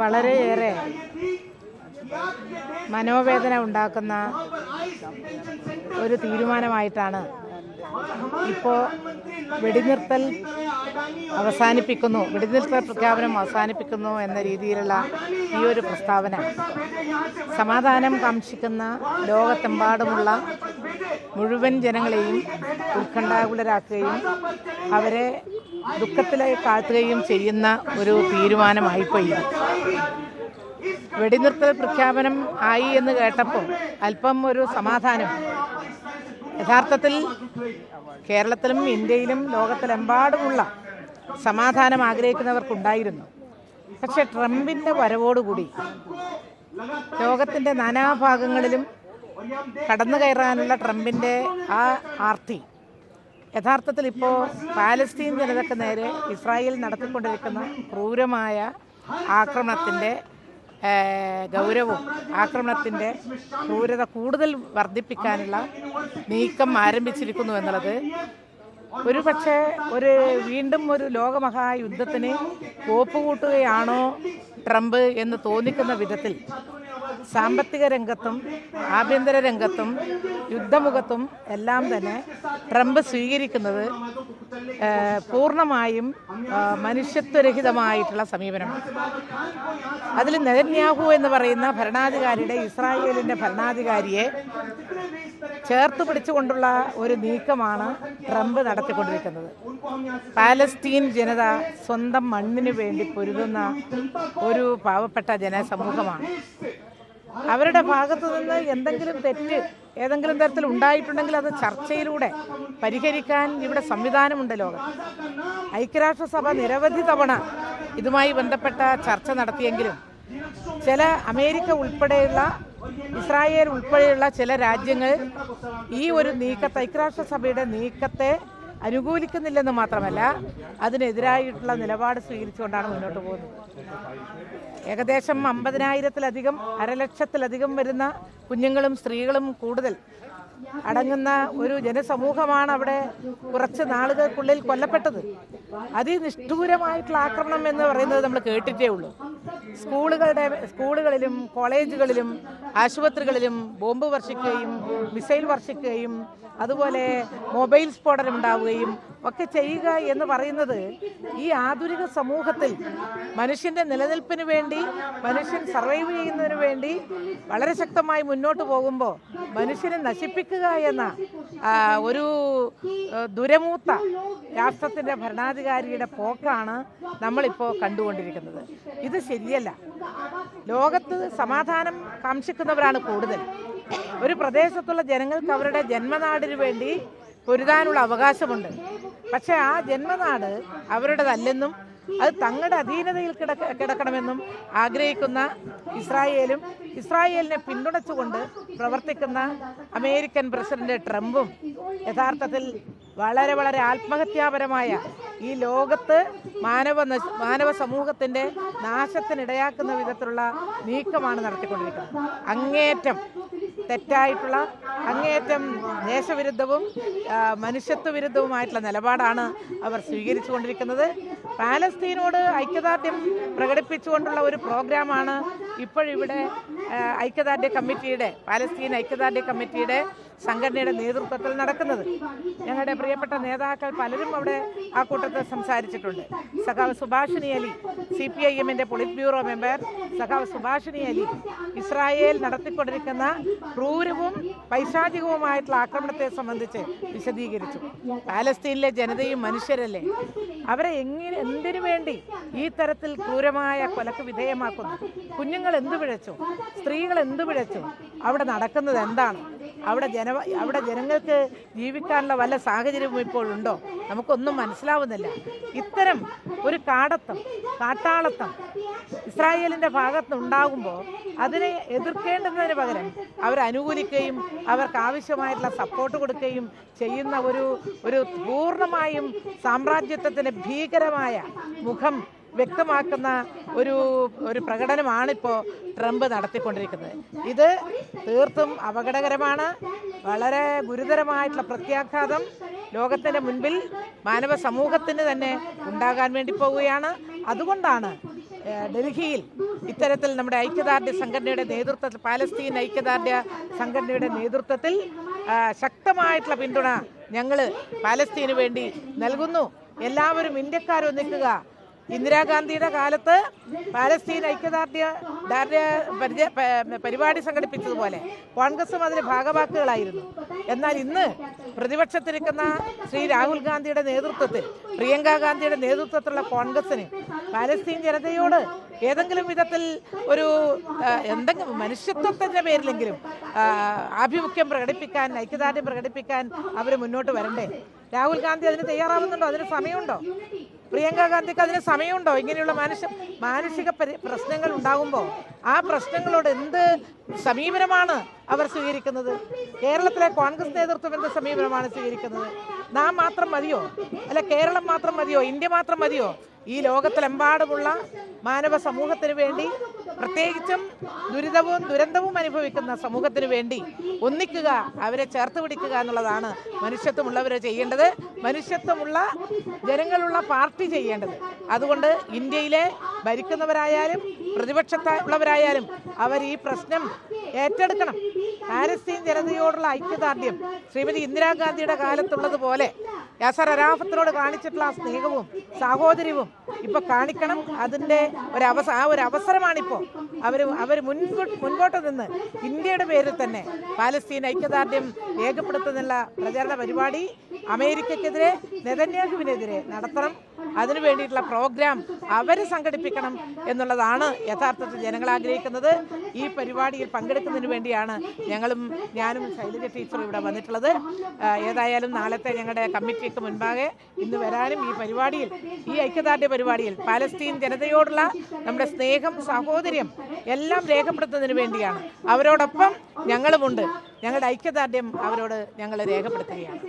വളരെയേറെ മനോവേദന ഉണ്ടാക്കുന്ന ഒരു തീരുമാനമായിട്ടാണ് ഇപ്പോൾ വെടിനിർത്തൽ അവസാനിപ്പിക്കുന്നു. വെടിനിർത്തൽ പ്രഖ്യാപനം അവസാനിപ്പിക്കുന്നു എന്ന രീതിയിലുള്ള ഈ ഒരു പ്രസ്താവന. സമാധാനം കാക്ഷിക്കുന്ന ലോകത്തെമ്പാടുമുള്ള മുഴുവൻ ജനങ്ങളെയും ഉത്കണ്ഠാകുലരാക്കുകയും അവരെ ദുഃഖത്തിലേക്ക് കാത്തുകയും ചെയ്യുന്ന ഒരു തീരുമാനമായിപ്പോയി. വെടിനിർത്തൽ പ്രഖ്യാപനം ആയി എന്ന് കേട്ടപ്പോൾ അല്പം ഒരു സമാധാനം യഥാർത്ഥത്തിൽ കേരളത്തിലും ഇന്ത്യയിലും ലോകത്തിലെമ്പാടുമുള്ള സമാധാനം ആഗ്രഹിക്കുന്നവർക്കുണ്ടായിരുന്നു പക്ഷെ ട്രംപിന്റെ വരവോടുകൂടി ലോകത്തിന്റെ നാനാഭാഗങ്ങളിലും കടന്നു കയറാനുള്ള ട്രംപിന്റെ ആ ആർത്തി യഥാർത്ഥത്തിൽ ഇപ്പോൾ പാലസ്തീൻ ജനതയ്ക്ക് നേരെ ഇസ്രായേൽ നടത്തിക്കൊണ്ടിരിക്കുന്ന ക്രൂരമായ ആക്രമണത്തിന്റെ ഗൗരവവും ആക്രമണത്തിന്റെ ക്രൂരത കൂടുതൽ വർദ്ധിപ്പിക്കാനുള്ള നീക്കം ആരംഭിച്ചിരിക്കുന്നു എന്നുള്ളത് ഒരു പക്ഷേ ഒരു വീണ്ടും ഒരു ലോകമഹായുദ്ധത്തിന് കോപ്പുകൂട്ടുകയാണോ ട്രംപ് എന്ന് തോന്നിക്കുന്ന വിധത്തിൽ സാമ്പത്തിക രംഗത്തും ആഭ്യന്തര രംഗത്തും യുദ്ധമുഖത്തും എല്ലാം തന്നെ ട്രംപ് സ്വീകരിക്കുന്നത് പൂർണമായും മനുഷ്യത്വരഹിതമായിട്ടുള്ള സമീപനമാണ്. അതിൽ നെതന്യാഹു എന്ന് പറയുന്ന ഭരണാധികാരിയുടെ ഇസ്രായേലിന്റെ ഭരണാധികാരിയെ ചേർത്ത് പിടിച്ചുകൊണ്ടുള്ള ഒരു നീക്കമാണ് ട്രംപ് നടത്തിക്കൊണ്ടിരിക്കുന്നത്. പാലസ്തീൻ ജനത സ്വന്തം മണ്ണിന് വേണ്ടി പൊരുതുന്ന ഒരു പാവപ്പെട്ട ജനസമൂഹമാണ്. അവരുടെ ഭാഗത്തു നിന്ന് എന്തെങ്കിലും തെറ്റ് ഏതെങ്കിലും തരത്തിൽ ഉണ്ടായിട്ടുണ്ടെങ്കിൽ അത് ചർച്ചയിലൂടെ പരിഹരിക്കാൻ ഇവിടെ സംവിധാനമുണ്ട് ലോകം. ഐക്യരാഷ്ട്രസഭ നിരവധി തവണ ഇതുമായി ബന്ധപ്പെട്ട ചർച്ച നടത്തിയെങ്കിലും ചില അമേരിക്ക ഉൾപ്പെടെയുള്ള ഇസ്രായേൽ ഉൾപ്പെടെയുള്ള ചില രാജ്യങ്ങൾ ഈ ഒരു നീക്കത്തെ ഐക്യരാഷ്ട്രസഭയുടെ നീക്കത്തെ അനുകൂലിക്കുന്നില്ലെന്ന് മാത്രമല്ല അതിനെതിരായിട്ടുള്ള നിലപാട് സ്വീകരിച്ചുകൊണ്ടാണ് മുന്നോട്ട് പോകുന്നത്. ഏകദേശം അമ്പതിനായിരത്തിലധികം അരലക്ഷത്തിലധികം വരുന്ന കുഞ്ഞുങ്ങളും സ്ത്രീകളും കൂടുതൽ അടങ്ങുന്ന ഒരു ജനസമൂഹമാണ് അവിടെ കുറച്ച് നാളുകൾക്കുള്ളിൽ കൊല്ലപ്പെട്ടത്. അതിനിഷ്ഠൂരമായിട്ടുള്ള ആക്രമണം എന്ന് പറയുന്നത് നമ്മൾ കേട്ടിട്ടേ ഉള്ളൂ. സ്കൂളുകളുടെ സ്കൂളുകളിലും കോളേജുകളിലും ആശുപത്രികളിലും ബോംബ് വർഷിക്കുകയും മിസൈൽ വർഷിക്കുകയും അതുപോലെ മൊബൈൽ സ്ഫോടനം ഉണ്ടാവുകയും ഒക്കെ ചെയ്യുക എന്ന് പറയുന്നത് ഈ ആധുനിക സമൂഹത്തിൽ മനുഷ്യന്റെ നിലനിൽപ്പിന് വേണ്ടി മനുഷ്യൻ സർവൈവ് ചെയ്യുന്നതിന് വേണ്ടി വളരെ ശക്തമായി മുന്നോട്ട് പോകുമ്പോൾ മനുഷ്യനെ നശിപ്പിക്കുക എന്ന ഒരു ദുരമൂത്ത രാഷ്ട്രത്തിന്റെ ഭരണാധികാരിയുടെ പോക്കാണ് നമ്മളിപ്പോൾ കണ്ടുകൊണ്ടിരിക്കുന്നത്. ഇത് ശരിയല്ല. ലോകത്ത് സമാധാനം കാംക്ഷിക്കുന്നവരാണ് കൂടുതൽ. ഒരു പ്രദേശത്തുള്ള ജനങ്ങൾക്ക് അവരുടെ ജന്മനാടിന് വേണ്ടി പൊരുതാനുള്ള അവകാശമുണ്ട്. പക്ഷേ ആ ജന്മനാട് അവരുടേതല്ലെന്നും അത് തങ്ങളുടെ അധീനതയിൽ കിടക്ക കിടക്കണമെന്നും ആഗ്രഹിക്കുന്ന ഇസ്രായേലും ഇസ്രായേലിനെ പിന്തുണച്ചുകൊണ്ട് പ്രവർത്തിക്കുന്ന അമേരിക്കൻ പ്രസിഡന്റ് ട്രംപും യഥാർത്ഥത്തിൽ വളരെ വളരെ ആത്മഹത്യാപരമായ ഈ ലോകത്ത് മാനവ മാനവ സമൂഹത്തിന്റെ നാശത്തിനിടയാക്കുന്ന വിധത്തിലുള്ള നീക്കമാണ് നടത്തിക്കൊണ്ടിരിക്കുന്നത്. അങ്ങേയറ്റം തെറ്റായിട്ടുള്ള അങ്ങേയറ്റം ദേശവിരുദ്ധവും മനുഷ്യത്വ വിരുദ്ധവുമായിട്ടുള്ള നിലപാടാണ് അവർ സ്വീകരിച്ചുകൊണ്ടിരിക്കുന്നത്. പാലസ്തീനോട് ഐക്യദാർഢ്യം പ്രകടിപ്പിച്ചുകൊണ്ടുള്ള ഒരു പ്രോഗ്രാമാണ് ഇപ്പോഴിവിടെ ഐക്യദാർഢ്യ കമ്മിറ്റിയുടെ പാലസ്തീൻ ഐക്യദാർഢ്യ കമ്മിറ്റിയുടെ സംഘടനയുടെ നേതൃത്വത്തിൽ നടക്കുന്നത്. ഞങ്ങളുടെ പ്രിയപ്പെട്ട നേതാക്കൾ പലരും അവിടെ ആ കൂട്ടത്തിൽ സംസാരിച്ചിട്ടുണ്ട്. സഖാവ് Subhashini Ali C P I എമ്മിന്റെ പൊളിറ്റ് ബ്യൂറോ മെമ്പർ സഖാവ് സുഭാഷിണി അലി ഇസ്രായേൽ നടത്തിക്കൊണ്ടിരിക്കുന്ന ക്രൂരവും പൈശാചികവുമായിട്ടുള്ള ആക്രമണത്തെ സംബന്ധിച്ച് വിശദീകരിച്ചു. പാലസ്തീനിലെ ജനതയും മനുഷ്യരല്ലേ? അവരെ എങ്ങനെ എന്തിനു വേണ്ടി ഈ തരത്തിൽ ക്രൂരമായ കൊലക്ക് വിധേയമാക്കുന്നു? കുഞ്ഞുങ്ങൾ എന്ത് പിഴച്ചു? സ്ത്രീകൾ എന്ത് പിഴച്ചു? അവിടെ നടക്കുന്നത് എന്താണ്? അവിടെ ജന അവിടെ ജനങ്ങൾക്ക് ജീവിക്കാനുള്ള വല്ല സാഹചര്യവും ഇപ്പോഴുണ്ടോ നമുക്കൊന്നും മനസ്സിലാവുന്നില്ല. ഇത്തരം ഒരു കാടത്തം കാട്ടാളത്തം ഇസ്രായേലിന്റെ ഭാഗത്ത് ഉണ്ടാകുമ്പോൾ അതിനെ എതിർക്കേണ്ടതിന് പകരം അവർ അനുകൂലിക്കുകയും അവർക്ക് ആവശ്യമായിട്ടുള്ള സപ്പോർട്ട് കൊടുക്കുകയും ചെയ്യുന്ന ഒരു ഒരു പൂർണമായും സാമ്രാജ്യത്വത്തിന്റെ ഭീകരമായ മുഖം വ്യക്തമാക്കുന്ന ഒരു ഒരു പ്രകടനമാണിപ്പോൾ ട്രംപ് നടത്തിക്കൊണ്ടിരിക്കുന്നത്. ഇത് തീർത്തും അപകടകരമാണ് വളരെ ഗുരുതരമായിട്ടുള്ള പ്രത്യാഘാതം ലോകത്തിന്റെ മുൻപിൽ മാനവ സമൂഹത്തിന് തന്നെ ഉണ്ടാകാൻ വേണ്ടി പോവുകയാണ്. അതുകൊണ്ടാണ് ഡൽഹിയിൽ ഇത്തരത്തിൽ നമ്മുടെ ഐക്യദാർഢ്യ സംഘടനയുടെ നേതൃത്വത്തിൽ പാലസ്തീൻ ഐക്യദാർഢ്യ സംഘടനയുടെ നേതൃത്വത്തിൽ ശക്തമായിട്ടുള്ള പിന്തുണ ഞങ്ങൾ പാലസ്തീന് വേണ്ടി നൽകുന്നു. എല്ലാവരും ഇന്ത്യക്കാരൊന്നിക്കുക ഇന്ദിരാഗാന്ധിയുടെ കാലത്ത് പാലസ്തീൻ ഐക്യദാർഢ്യ ദാർഢ്യ പരിപാടി സംഘടിപ്പിച്ചതുപോലെ കോൺഗ്രസും അതിന് ഭാഗവാക്കുകളായിരുന്നു. എന്നാൽ ഇന്ന് പ്രതിപക്ഷത്തിരിക്കുന്ന ശ്രീ രാഹുൽ ഗാന്ധിയുടെ നേതൃത്വത്തിൽ പ്രിയങ്ക ഗാന്ധിയുടെ നേതൃത്വത്തിലുള്ള കോൺഗ്രസിന് പാലസ്തീൻ ജനതയോട് ഏതെങ്കിലും വിധത്തിൽ ഒരു എന്തെങ്കിലും മനുഷ്യത്വത്തിന്റെ പേരിലെങ്കിലും ആഭിമുഖ്യം പ്രകടിപ്പിക്കാൻ ഐക്യദാർഢ്യം പ്രകടിപ്പിക്കാൻ അവർ മുന്നോട്ട് വരണ്ടേ? രാഹുൽ ഗാന്ധി അതിന് തയ്യാറാവുന്നുണ്ടോ? അതിന് സമയമുണ്ടോ? പ്രിയങ്ക ഗാന്ധിക്ക് അതിന് സമയമുണ്ടോ? ഇങ്ങനെയുള്ള മാനസ മാനസിക പ്രശ്നങ്ങൾ ഉണ്ടാകുമ്പോൾ ആ പ്രശ്നങ്ങളോട് എന്ത് സമീപനമാണ്? അവർ സ്വീകരിക്കുന്നത്. കേരളത്തിലെ കോൺഗ്രസ് നേതൃത്വം എന്ത് സമീപനമാണ് സ്വീകരിക്കുന്നത്. നാം മാത്രം മതിയോ? അല്ല കേരളം മാത്രം മതിയോ? ഇന്ത്യ മാത്രം മതിയോ? ഈ ലോകത്തിലെമ്പാടുമുള്ള മാനവ സമൂഹത്തിന് വേണ്ടി പ്രത്യേകിച്ചും ദുരിതവും ദുരന്തവും അനുഭവിക്കുന്ന സമൂഹത്തിന് വേണ്ടി ഒന്നിക്കുക അവരെ ചേർത്ത് പിടിക്കുക എന്നുള്ളതാണ് മനുഷ്യത്വമുള്ളവർ ചെയ്യേണ്ടത്. മനുഷ്യത്വമുള്ള ജനങ്ങളുള്ള പാർട്ടി ചെയ്യേണ്ടത്. അതുകൊണ്ട് ഇന്ത്യയിലെ ഭരിക്കുന്നവരായാലും പ്രതിപക്ഷത്തുള്ളവരായാലും അവർ ഈ പ്രശ്നം ഏറ്റെടുക്കണം. പാലസ്തീൻ ജനതയോടുള്ള ഐക്യദാർഢ്യം. ശ്രീമതി ഇന്ദിരാഗാന്ധിയുടെ കാലത്തുള്ളതുപോലെ യാസർ അരാഫത്തിനോട് കാണിച്ചിട്ടുള്ള ആ സ്നേഹവും സാഹോദര്യവും ഇപ്പൊ കാണിക്കണം. അതിന്റെ ഒരു അവസ ആ ഒരു അവസരമാണിപ്പോൾ അവർ അവർ മുൻപ് മുൻപോട്ട് നിന്ന് ഇന്ത്യയുടെ പേരിൽ തന്നെ പാലസ്തീൻ ഐക്യദാർഢ്യം രേഖപ്പെടുത്തുന്നുള്ള പ്രചരണ പരിപാടി അമേരിക്കക്കെതിരെ നെതന്യാഹുവിനെതിരെ നടത്തണം. അതിനു വേണ്ടിയിട്ടുള്ള പ്രോഗ്രാം അവർ സംഘടിപ്പിക്കണം എന്നുള്ളതാണ് യഥാർത്ഥത്തിൽ ജനങ്ങൾ ആഗ്രഹിക്കുന്നത്. ഈ പരിപാടിയിൽ പങ്കെടുക്കുന്നതിന് വേണ്ടിയാണ് ഞങ്ങളും ഞാനും ശൈലജ ടീച്ചറും ഇവിടെ വന്നിട്ടുള്ളത്. ഏതായാലും നാളത്തെ ഞങ്ങളുടെ കമ്മിറ്റിക്ക് മുൻപാകെ ഇന്ന് വരാനും ഈ പരിപാടിയിൽ ഈ ഐക്യദാർഢ്യ പരിപാടിയിൽ പാലസ്തീൻ ജനതയോടുള്ള നമ്മുടെ സ്നേഹം സഹോദര്യം എല്ലാം രേഖപ്പെടുത്തുന്നതിന് വേണ്ടിയാണ്. അവരോടൊപ്പം ഞങ്ങളുമുണ്ട്. ഞങ്ങളുടെ ഐക്യദാർഢ്യം അവരോട് ഞങ്ങൾ രേഖപ്പെടുത്തുകയാണ്.